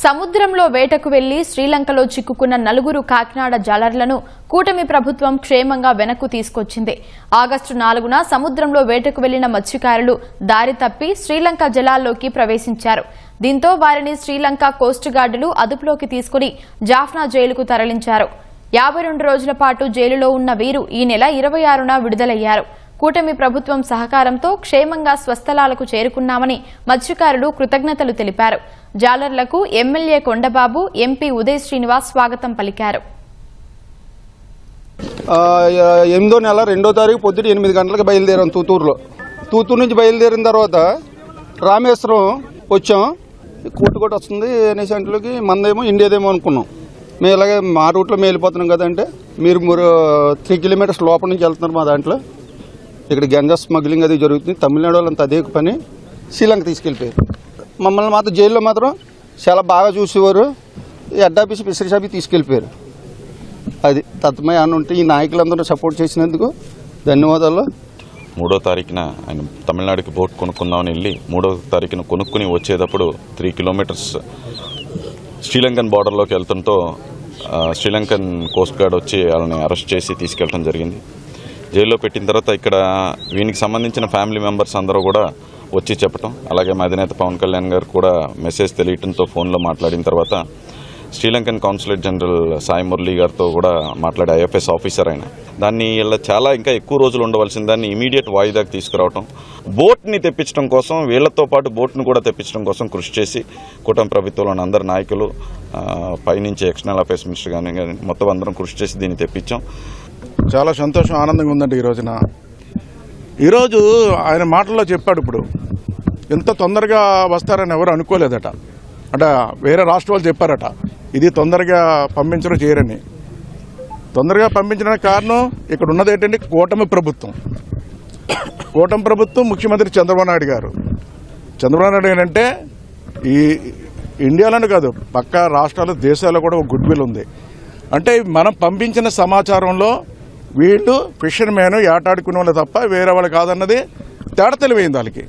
సముద్రంలో వేటకు వెళ్ళి శ్రీలంకలో చిక్కుకున్న నలుగురు కాకినాడ జాలర్లను కూటమి ప్రభుత్వం క్షేమంగా వెనక్కు తీసుకొచ్చింది. ఆగస్టు నాలుగున సముద్రంలో వేటకు వెళ్ళిన మత్స్యకారులు దారి తప్పి శ్రీలంక జలాల్లోకి ప్రవేశించారు. దీంతో వారిని శ్రీలంక కోస్ట్ గార్డులు అదుపులోకి తీసుకుని జాఫ్నా జైలుకు తరలించారు. యాభై రెండు రోజుల పాటు జైలులో ఉన్న వీరు ఈ నెల ఇరవై ఆరున విడుదలయ్యారు. కూటమి ప్రభుత్వం సహకారంతో క్షేమంగా స్వస్థలాలకు చేరుకున్నామని మత్స్యకారులు కృతజ్ఞతలు తెలిపారు. జాలర్లకు ఎమ్మెల్యే కొండబాబు ఎంపీ ఉదయ్ శ్రీనివాస్ స్వాగతం పలికారు. ఎనిమిదో నెల రెండో తారీఖు పొద్దుట ఎనిమిది గంటలకు బయలుదేరాం తూతూరులో. తూతూరు నుంచి బయలుదేరిన తర్వాత రామేశ్వరం వచ్చాం. కోటుకోట వస్తుంది అనేసి అంట్లోకి మందేమో ఇండియాదేమో అనుకున్నాం. మేము ఇలాగే మా రూట్లో మేము వెళ్ళిపోతున్నాం కదంటే మీరు మీరు త్రీ కిలోమీటర్స్ లోపల నుంచి వెళ్తున్నారు మా దాంట్లో. ఇక్కడ గంజా స్మగ్లింగ్ అది జరుగుతుంది. తమిళనాడు వాళ్ళంతా అదే పని శ్రీలంక తీసుకెళ్ళిపోయారు. మమ్మల్ని మాత్రం జైల్లో మాత్రం చాలా బాగా చూసేవారు. ఈ హెడ్ ఆఫీస్ ఫిషరీస్ ఆఫీస్ తీసుకెళ్ళిపోయారు. అది తత్మయ అని ఉంటే ఈ నాయకులందరూ సపోర్ట్ చేసినందుకు ధన్యవాదాలు. మూడో తారీఖున ఆయన తమిళనాడుకి బోట్ కొనుక్కుందామని వెళ్ళి మూడో తారీఖున కొనుక్కుని వచ్చేటప్పుడు త్రీ కిలోమీటర్స్ శ్రీలంకన్ బార్డర్లోకి వెళ్తుంటో శ్రీలంకన్ కోస్ట్ గార్డ్ వచ్చి వాళ్ళని అరెస్ట్ చేసి తీసుకెళ్ళడం జరిగింది. జైల్లో పెట్టిన తర్వాత ఇక్కడ వీనికి సంబంధించిన ఫ్యామిలీ మెంబర్స్ అందరూ కూడా వచ్చి చెప్పటం అలాగే మా అధినేత పవన్ కళ్యాణ్ గారు కూడా మెసేజ్ తెలియటంతో ఫోన్లో మాట్లాడిన తర్వాత Sri Lankan consulate general Sai Murali గారితో కూడా మాట్లాడే ఐఎఫ్ఎస్ ఆఫీసర్ ఆయన. దాన్ని ఇలా చాలా ఇంకా ఎక్కువ రోజులు ఉండవలసిన దాన్ని ఇమీడియట్ వాయిదాకి తీసుకురావటం బోట్ని తెప్పించడం కోసం వీళ్ళతో పాటు బోట్ను కూడా తెప్పించడం కోసం కృషి చేసి కూటమి ప్రభుత్వంలోని అందరు నాయకులు పైనుంచి ఎక్స్టర్నల్ అఫైర్స్ మినిస్టర్ కానీ కానీ మొత్తం అందరం కృషి చేసి దీన్ని తెప్పించాం. చాలా సంతోషం ఆనందంగా ఉందండి ఈ రోజున. ఈరోజు ఆయన మాటల్లో చెప్పాడు ఇప్పుడు. ఎంత తొందరగా వస్తారని ఎవరు అనుకోలేదట. అంటే వేరే రాష్ట్ర వాళ్ళు చెప్పారట. ఇది తొందరగా పంపించడం చేయరని. తొందరగా పంపించడానికి కారణం ఇక్కడ ఉన్నది ఏంటంటే కూటమి ప్రభుత్వం. కూటమి ప్రభుత్వం ముఖ్యమంత్రి చంద్రబాబు నాయుడు గారు. చంద్రబాబు నాయుడు ఏంటంటే ఈ ఇండియాలోనే కాదు పక్క రాష్ట్రాలు దేశాల్లో కూడా ఒక గుడ్ విల్ ఉంది. అంటే మనం పంపించిన సమాచారంలో వీళ్ళు ఫిషర్ మ్యాన్ ఏటాడుకునే వాళ్ళు తప్ప వేరే వాళ్ళు కాదన్నది తేడా తెలివైంది వాళ్ళకి.